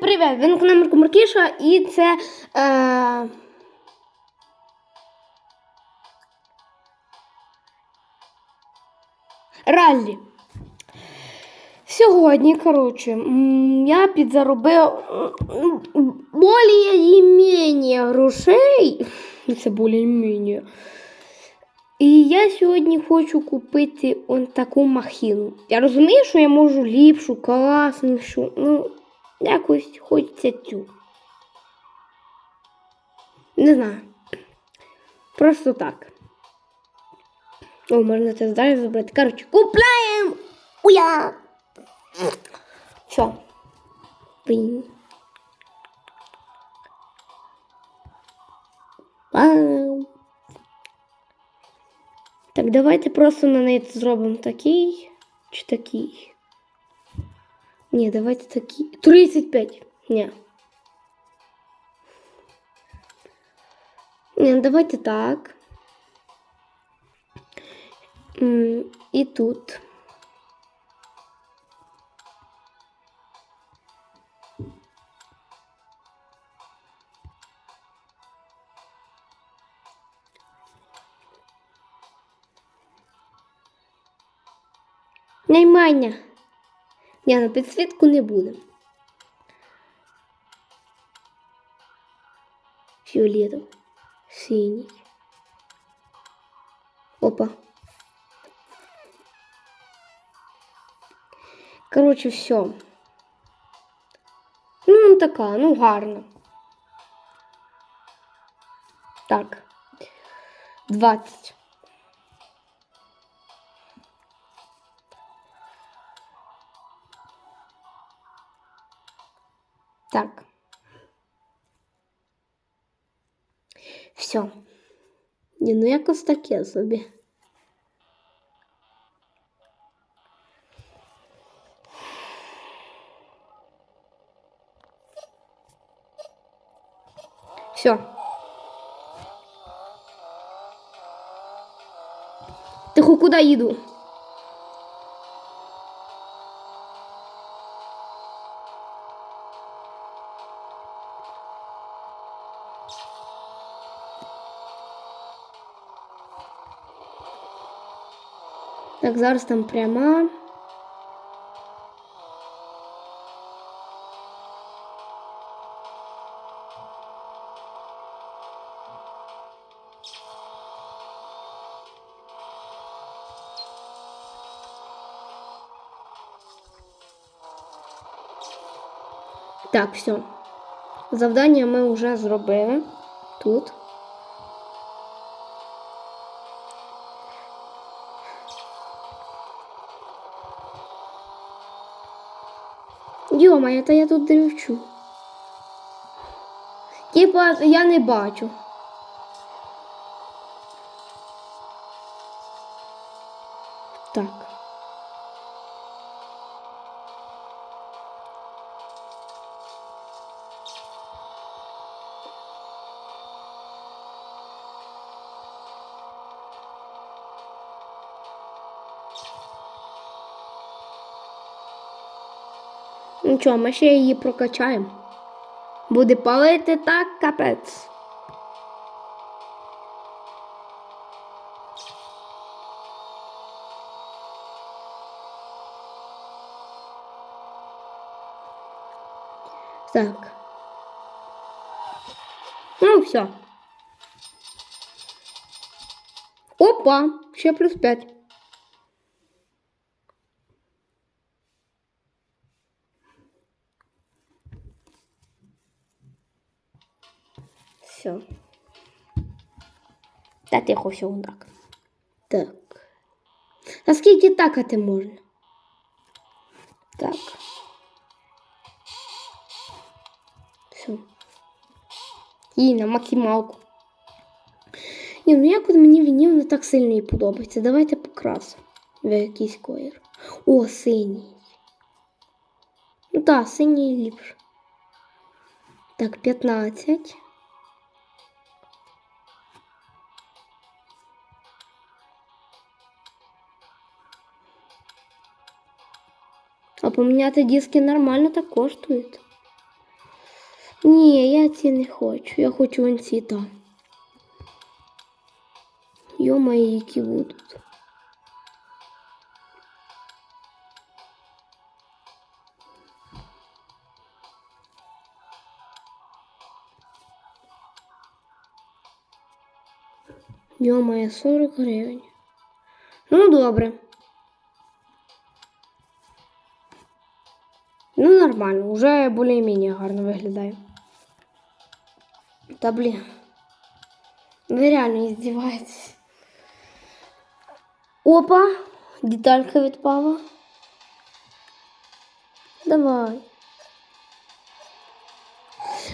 Привіт, ви на каналі Маркіша і це. Е... Раллі. Сьогодні, коротше, я підзаробив більш-менш грошей. Це більш-менш. І я сьогодні хочу купити он таку махіну. Я розумію, що я можу ліпшу, класнішу. Ну, якось хочеться цю. Не знаю. Просто так. О, можна це далі забрати. Коротше, купляємо! Уя! Все. Блін. Вау. Так, давайте просто на неї зробимо такий чи такий. Ні, давайте такий. 35. Ні. Ні, давайте так. М, І тут. Наймання. Ні, на підсвітку не буде. Фіолетов. Синій. Опа. Коротше, все. Ну, така, ну гарно. Так. 20. Так. Все. Ні, ну якось таке собі. Все. Тихо, куди їду? Так, зараз там пряма. Так, все. Завдання ми вже зробили тут. Йома, это я тут дрючу. Типа я не бачу. Так. Нічого, ми ще її прокачаємо. Буде палити так капець. Так. Ну, все. Опа, ще плюс 5. Все. Та тихо, все так. Так. А скільки такати можна? Так. Все. І на максималку. Ні, ну як от мені вінів не так сильно і подобається. Давайте покрасимо в якийсь колір. О, синій. Ну так, синій ліпше. Так, 15. поміняти диски нормально так коштують. Ні, я ці не хочу. Я хочу вон ці там. Йомає, які будуть. Йомає 40 гривень. Ну, добре. Ну, нормально, вже більш-менш гарно виглядає. Та блін. Ви реально издеваетесь. Опа, деталька відпала. Давай.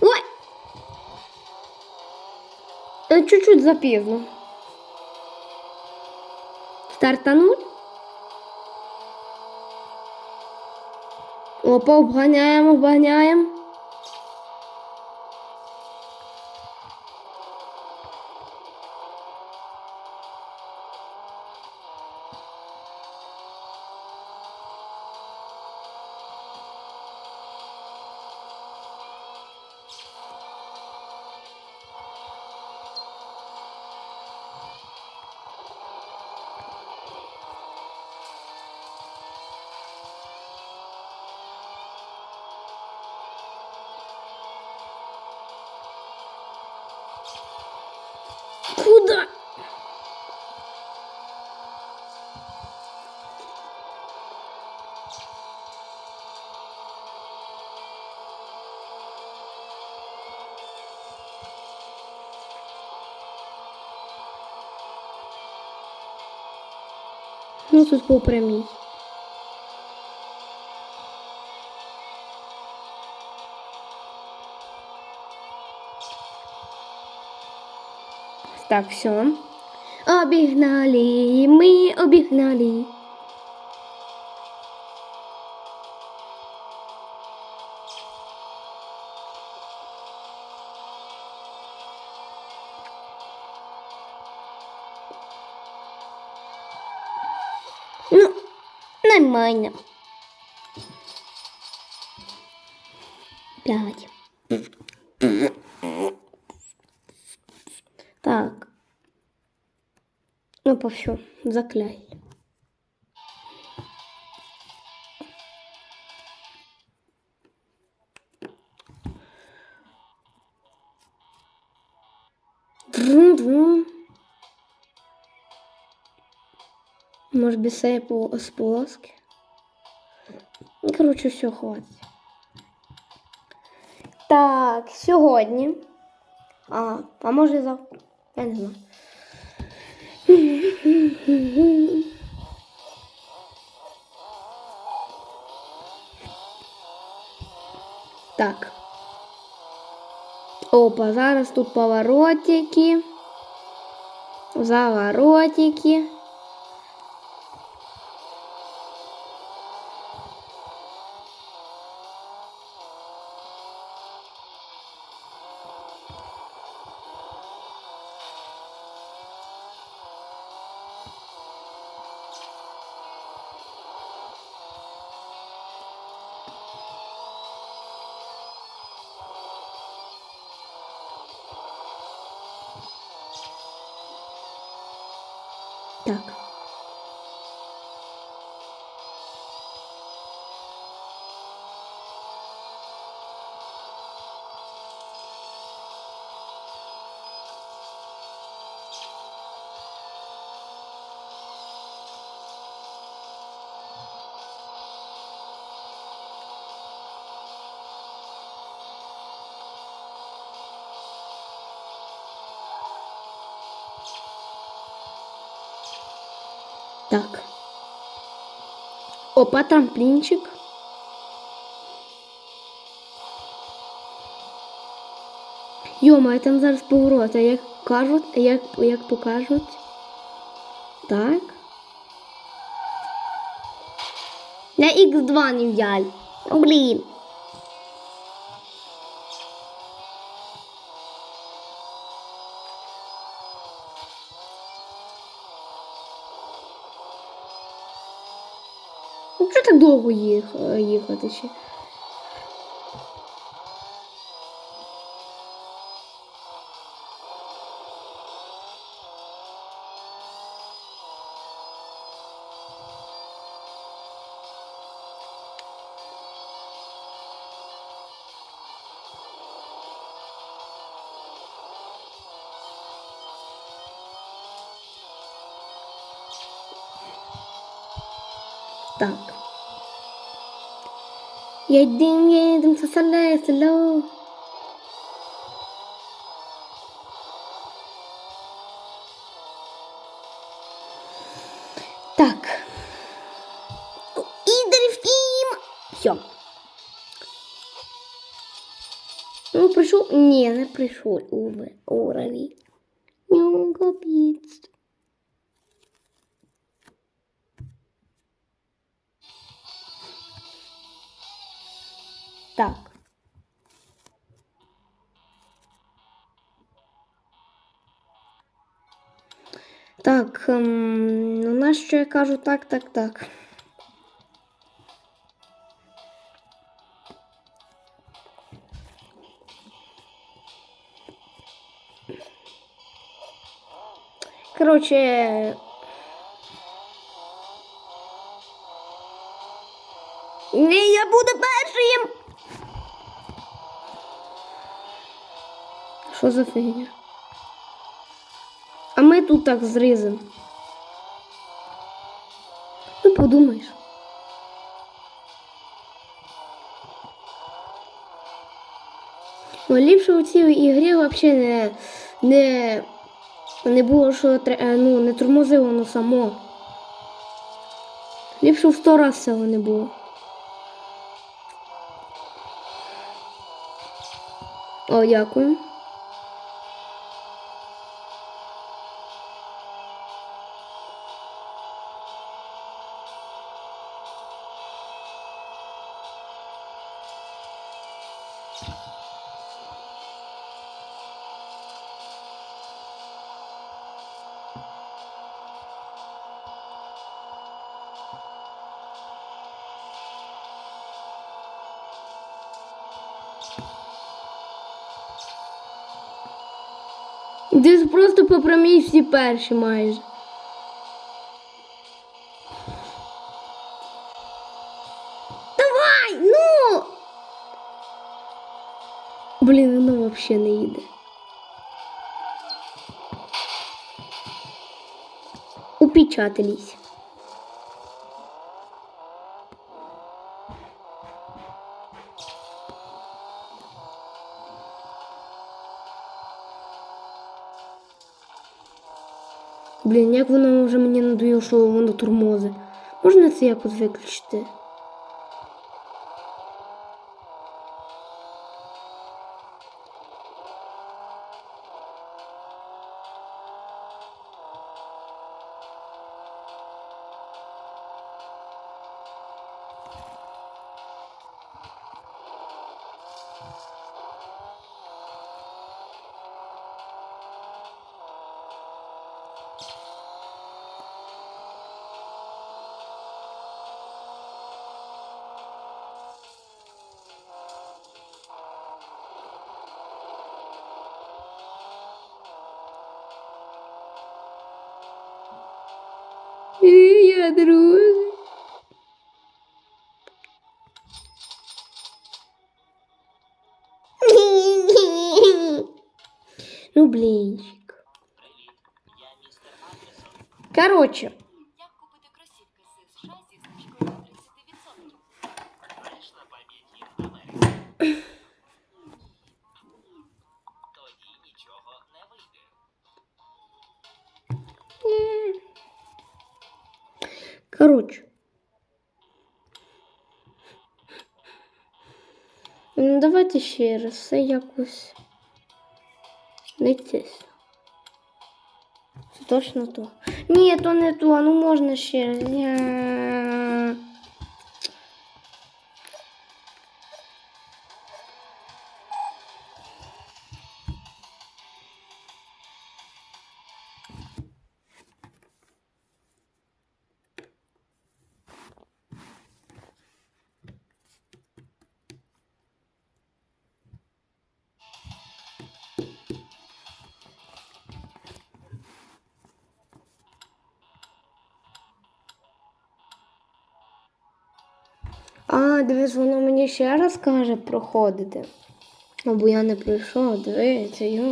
Ой! Е, Чуть-чуть запізно. Стартануть. Опа, обганяємо, обганяємо. Ну, тут по прямій. Так, все. Обігнали, ми обігнали. aynı. П'ять. Так. Ну, по все Двум-двум. Может, без сейпу с полоски? Ну, Короче, все, хватить. Так, сьогодні. А, а може завтра? Я не знаю. Так. Опа, зараз тут поворотики. Заворотики. Так. Так. Опа, трамплінчик. Йома, там зараз поворот, а як кажуть, як, як покажуть. Так. На Х2 не взяли. Блін. довго їх, е, їхати ще. Так. Їдем, їдем, це село, село. Так. І дрифтім. Все. Ну, прийшов. Ні, не прийшов. Уве, урові. Ну, Так. Так, ем, ну на що я кажу так, так, так. Короче. Ні, я буду першим. За фігня? А ми тут так зрізем. Ну, подумаєш. Ну, ліпше у цій ігрі взагалі не, не, не було, що е, ну, не тормозило воно само. Ліпше в сто раз цього не було. О, дякую. Десь просто по всі перші майже. Давай, ну! Блін, воно взагалі не їде. Упечатались. Блін, як воно вже мені надоїло, що воно тормози. Можна це якось виключити? І я друзі. Ну, блінчик. Короче, Короче. Ну, давайте ще раз. Це якось не. Це точно то. Ні, то не то, ну можна ще раз. Дивись, воно мені ще раз каже проходити. Або я не пройшов, дивіться, йо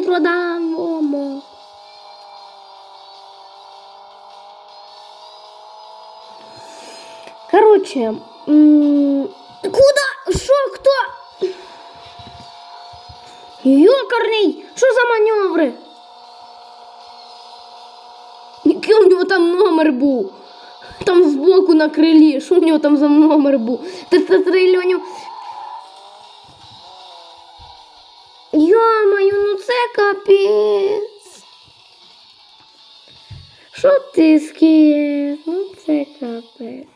Нітродамомо. Короче, м, куда? Що, хто? Йокарний! Що за маневри? Який у нього там номер був? Там збоку на крилі. Що у нього там за номер був? Та це трильйонів. Капець. Що ти скієш? Ну це капець.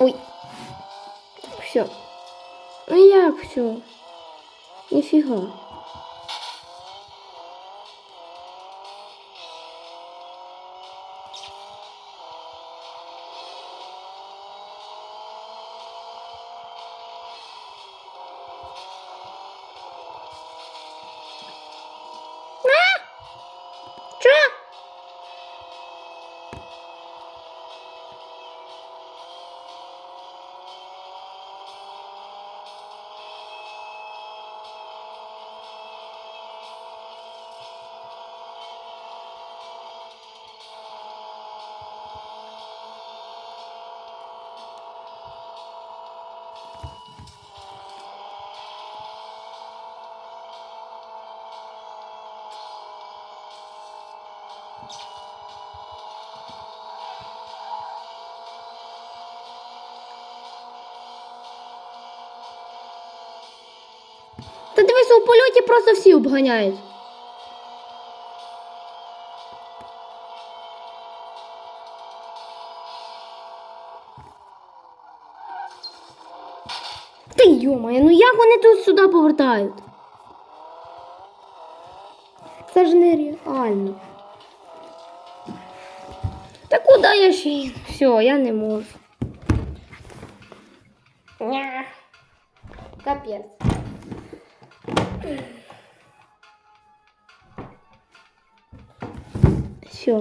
Ой. Все. Ну як все? Ніфіга. У польоті просто всі обганяють. Та йомає, ну як вони тут сюди повертають? Це ж нереально. Та куди я ще? їду? Все, я не можу. Капець. Все.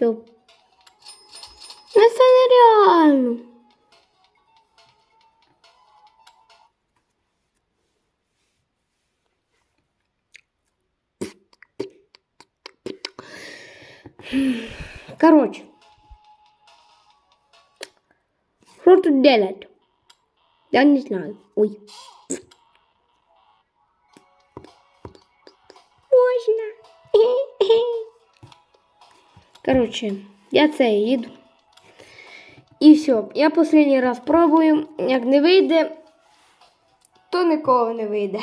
Все. Ну нереально. Короче. Что тут делать? Я не знаю. Ой. Короче, я це їду. І все. Я останній раз пробую. Як не вийде, то ніколи не вийде.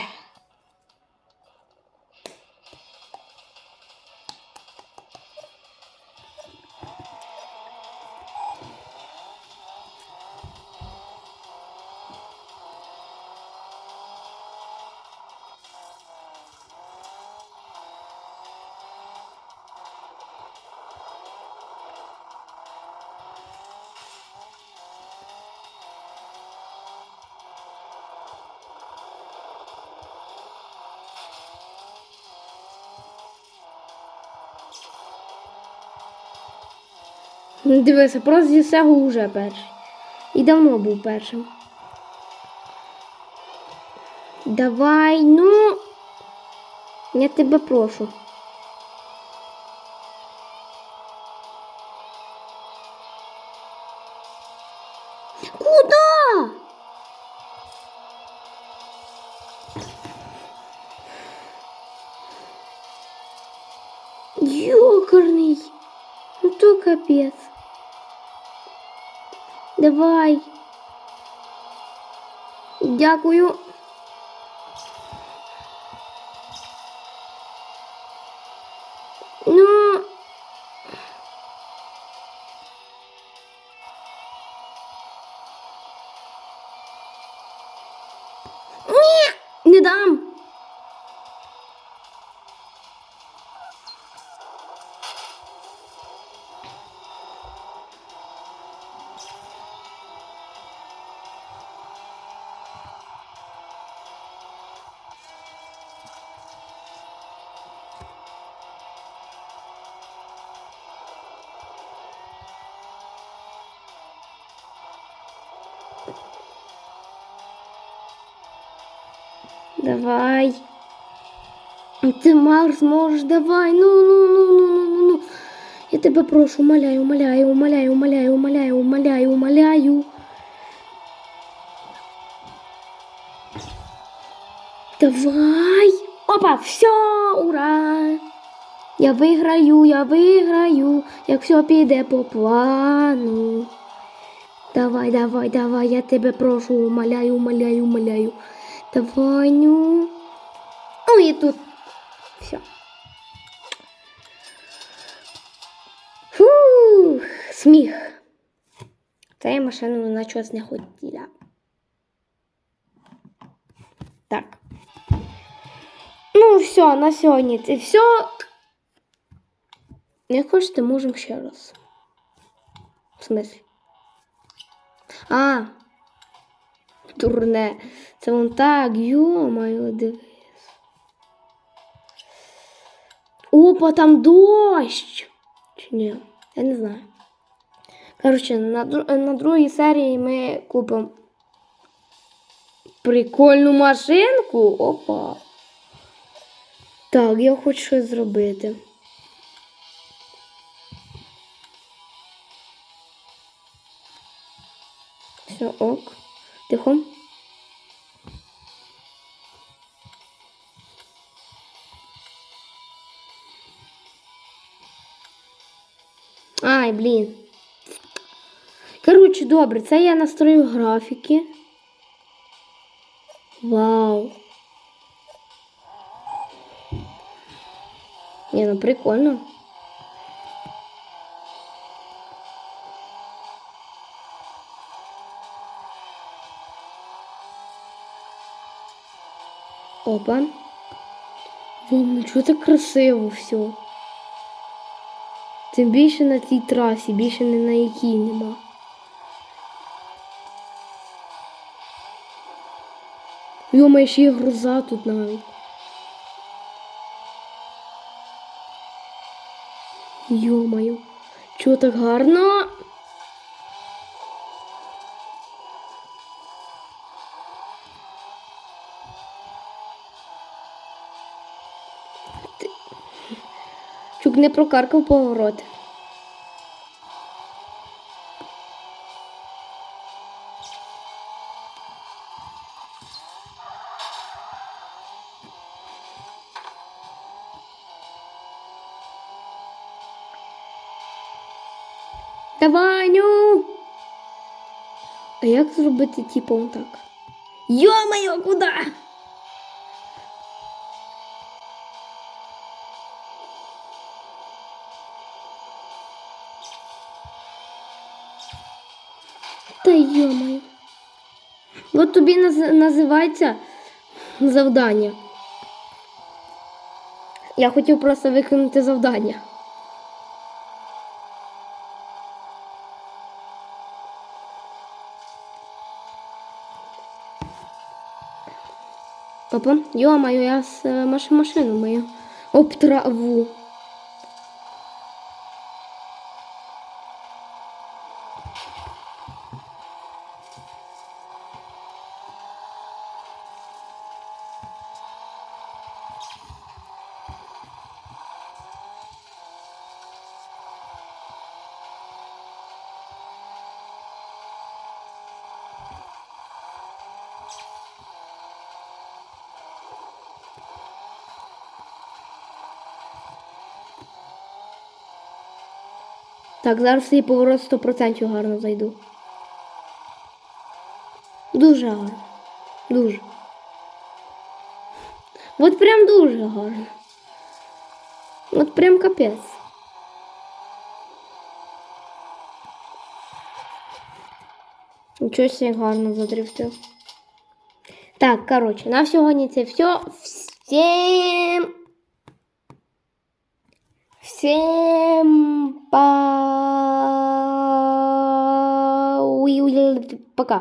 Дивися, просто зі сегу вже перший. І давно був першим. Давай, ну. Я тебе прошу. Дякую. Давай. Марс давай. Ну, ну, ну, ну, ну, ну, ну. Я тебе прошу, умоляю, умоляю, умоляю, умоляю, умоляю, умоляю, умоляю. Давай. Опа, все, ура. Я виграю, я виграю, як все піде по плану. Давай, давай, давай, я тебе прошу, умоляю, умоляю, умоляю. Давай, ну. І тут. Все. Фух, сміх. Та я машину на щось не хотіла. Так. Ну, все, на сьогодні це все. Не хочете, можемо ще раз. В смислі? А, дурне. Це вон так, йо-моє, дивись. Опа, там дощ. Чи ні? Я не знаю. Коротше, на, на другій серії ми купимо прикольну машинку. Опа. Так, я хочу щось зробити. Все, ок. Тихо. Ай, блін. Коротше, добре, це я настрою графіки. Вау. Ні, ну прикольно. Опа. Вон, ну чого так красиво все. Тим більше на цій трасі, більше не на якій нема. Йома, ще є гроза тут навіть. Йомаю, чого так гарно? Чук не прокаркав поворот. Давай! А як зробити типу так? Йо-моє, куди? Та йо-моє. От тобі наз- називається завдання. Я хотів просто виконати завдання. Опа, ё-моё, я с э, маш- машину мою об траву. Так, зараз цей поворот 100% гарно зайду. Дуже гарно. Дуже. От прям дуже гарно. От прям капець. Нічого себе гарно задрифтив. Так, коротше, на сьогодні це все. Всім. Всім. Пока.